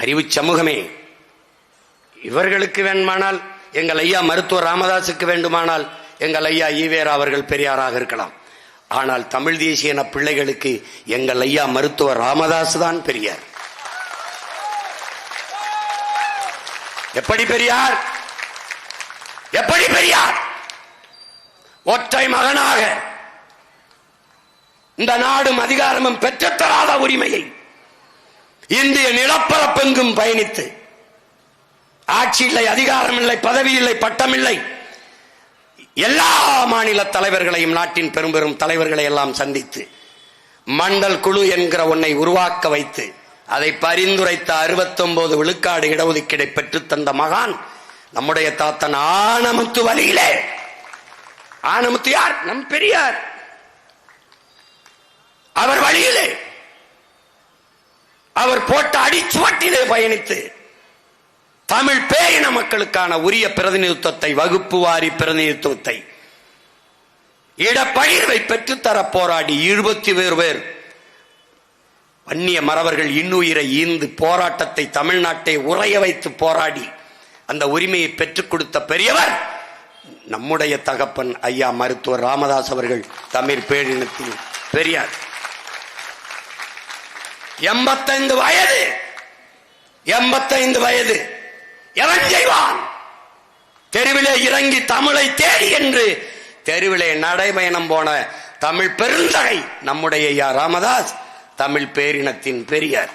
அறிவு சமூகமே. இவர்களுக்கு வேண்டுமானால் எங்கள் ஐயா மருத்துவர் ராமதாசுக்கு வேண்டுமானால் எங்கள் ஐயா ஈவேரா அவர்கள் பெரியாராக இருக்கலாம். ஆனால் தமிழ் தேசியன பிள்ளைகளுக்கு எங்கள் ஐயா மருத்துவர் ராமதாஸ் தான் பெரியார். எப்படி பெரியார்? எப்படி பெரியார்? ஒற்றை மகனாக. இந்த நாடும் அதிகாரமும் பெற்றுத்தராத உரிமையை இந்திய நிலப்பரப்பெங்கும் பயணித்து. ஆட்சி இல்லை அதிகாரம் இல்லை பதவி இல்லை பட்டம் இல்லை எல்லா மாநில தலைவர்களையும் நாட்டின் பெரும் பெரும் தலைவர்களை எல்லாம் சந்தித்து மண்டல் குழு என்கிற ஒன்னை உருவாக்க வைத்து அதை பரிந்துரைத்த 69 விழுக்காடு இடஒதுக்கீடை பெற்றுத் தந்த மகான் நம்முடைய தாத்தன் ஆனமுத்து வழியிலே. ஆனமுத்து யார்? நம் பெரியார் அவர் வழியிலே அவர் போட்ட அடிச்சுவட்டிலே பயணித்து தமிழ் பேரின மக்களுக்கான உரிய பிரதிநிதித்துவத்தை வகுப்பு வாரி பிரதிநிதித்துவத்தை இடப்பகிர்வை பெற்றுத்தர போராடி இருபத்தி பேர் பேர். வன்னிய மறவர்கள் இன்னுயிரை ஈந்து போராட்டத்தை தமிழ்நாட்டை உறைய வைத்து போராடி அந்த உரிமையை பெற்றுக் கொடுத்த பெரியவர் நம்முடைய தகப்பன் ஐயா மருத்துவர் ராமதாஸ் அவர்கள் தமிழ் பேரினத்தின் பெரியார். எண்பத்தைந்து வயது. எண்பத்தைந்து வயது. எவன் செய்வான்? தெருவிலே இறங்கி தமிழை தேடி என்று தெருவிலே நடைபயணம் போன தமிழ் பெருந்தகை நம்முடைய ஐயா ராமதாஸ் தமிழ் பேரினத்தின் பெரியார்.